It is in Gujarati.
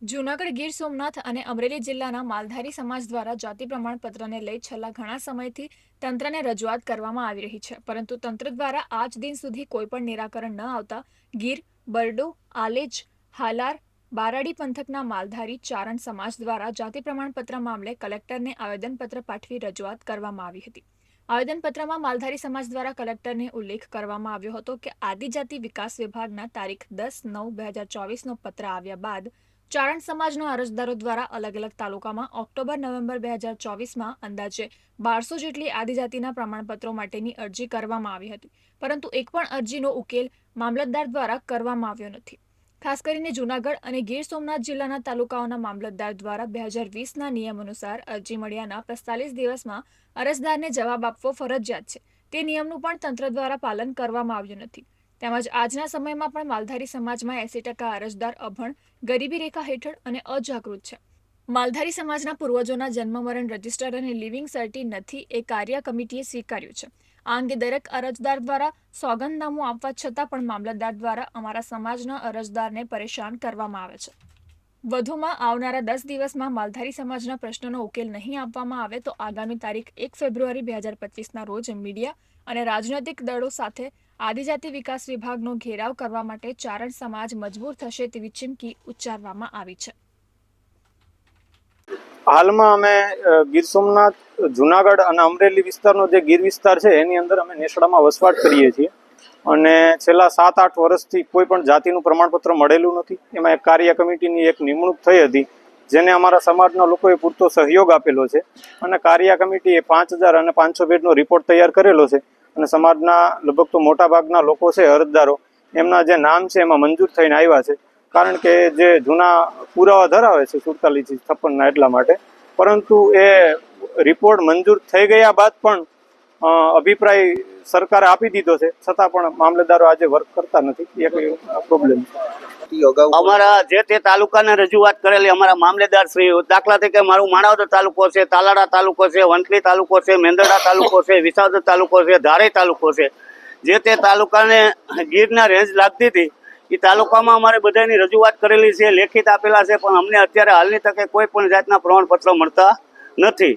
જૂનાગઢ ગીર સોમનાથ અને અમરેલી જિલ્લાના માલધારી સમાજ દ્વારા જાતિ પ્રમાણપત્રને લઈ છેલ્લા ઘણા સમયથી તંત્રને રજૂઆત કરવામાં આવી રહી છે. પરંતુ તંત્ર દ્વારા આજ દિન સુધી કોઈ નિરાકરણ ન આવતા ગીર, બરડો, આલેજ, હાલાર, બારાડી પંથકના માલધારી ચારણ સમાજ દ્વારા જાતિ પ્રમાણપત્ર મામલે કલેક્ટરને આવેદનપત્ર પાઠવી રજૂઆત કરવામાં આવી હતી. આવેદનપત્રમાં માલધારી સમાજ દ્વારા કલેક્ટરને ઉલ્લેખ કરવામાં આવ્યો હતો કે આદિજાતિ વિકાસ વિભાગના તારીખ દસ નવ બે હજાર ચોવીસનો પત્ર આવ્યા બાદ ચારણ સમાજના અરજદારો દ્વારા અલગ અલગ તાલુકામાં ઓક્ટોબર, નવેમ્બર બે હજાર ચોવીસમાં અંદાજે બારસો જેટલી આદિજાતિના પ્રમાણપત્રો માટેની અરજી કરવામાં આવી હતી. પરંતુ એક પણ અરજીનો ઉકેલ મામલતદાર દ્વારા કરવામાં આવ્યો નથી. ખાસ કરીને જૂનાગઢ અને ગીર સોમનાથ જિલ્લાના તાલુકાઓના મામલતદાર દ્વારા બે હજાર વીસના નિયમ અનુસાર અરજી મળ્યાના પિસ્તાલીસ દિવસમાં અરજદારને જવાબ આપવો ફરજિયાત છે. તે નિયમનું પણ તંત્ર દ્વારા પાલન કરવામાં આવ્યું નથી. તેમજ આજના સમયમાં પણ માલધારી સમાજમાં એસી ટકા અરજદાર અભણ, ગરીબી રેખા હેઠળ અને અજાગૃત છે. માલધારી સમાજના પૂર્વજોના જન્મ, મરણ, રજિસ્ટર અને લિવિંગ સર્ટી નથી એ કાર્ય કમિટીએ સ્વીકાર્યું છે. આ અંગે દરેક અરજદાર દ્વારા સોગંદનામું આપવા છતાં પણ મામલતદાર દ્વારા અમારા સમાજના અરજદારને પરેશાન કરવામાં આવે છે. વધુમાં આવનારા દસ દિવસમાં માલધારી સમાજના પ્રશ્નોનો ઉકેલ નહીં આપવામાં આવે તો આગામી તારીખ એક ફેબ્રુઆરી બે હજાર પચીસના રોજ મીડિયા અને રાજનૈતિક દળો સાથે આદિજાતિ વિકાસ વિભાગનો ઘેરાવ કરવા માટે ચારણ સમાજ મજબૂર થશે તેવી ચીમકી ઉચ્ચારવામાં આવી છે. હાલમાં અમે ગીર સોમનાથ, જુનાગઢ અને અમરેલી વિસ્તારનો જે ગીર વિસ્તાર છે, એની અંદર અમે નેસડામાં વસવાટ કરીએ છીએ. અને છેલ્લા સાત આઠ વર્ષથી કોઈ પણ જાતિનું પ્રમાણપત્ર મળેલું નથી. એમાં એક કાર્ય કમિટીની એક નિમણૂક થઈ હતી, જેને અમારા સમાજના લોકોએ પૂરતો સહયોગ આપેલો છે. અને કાર્ય કમિટીએ પાંચ હજાર અને પાંચસો બેડનો રિપોર્ટ તૈયાર કરેલો છે. અને સમાજના લગભગ તો મોટાભાગના લોકો છે, અરજદારો. એમના જે નામ છે, એમાં મંજૂર થઈને આવ્યા છે. કારણ કે જે જૂના પુરાવા ધરાવે છે, સુડતાલીસ છપ્પનના એટલા માટે. પરંતુ એ રિપોર્ટ મંજૂર થઈ ગયા બાદ પણ અભિપ્રાય સરકારે આપી દીધો છે. છતાં પણ મામલેદારો આજે વર્ક કરતા નથી. એક પ્રોબ્લેમ છે. અમારા જે તે તાલુકાને રજૂઆત કરેલી અમારા મામલેદાર શ્રી દાખલા તરીકે મારું માણાવદર તાલુકો છે તાલાડા તાલુકો છે વંથલી તાલુકો છે મેંદરડા તાલુકો છે વિસાવદર તાલુકો છે ધારે તાલુકો છે. જે તે તાલુકાને ગીરના રેન્જ લાગતી હતી એ તાલુકામાં અમારે બધાની રજૂઆત કરેલી છે લેખિત આપેલા છે પણ અમને અત્યારે હાલની તકે કોઈ પણ જાતના પ્રમાણપત્ર મળતા નથી.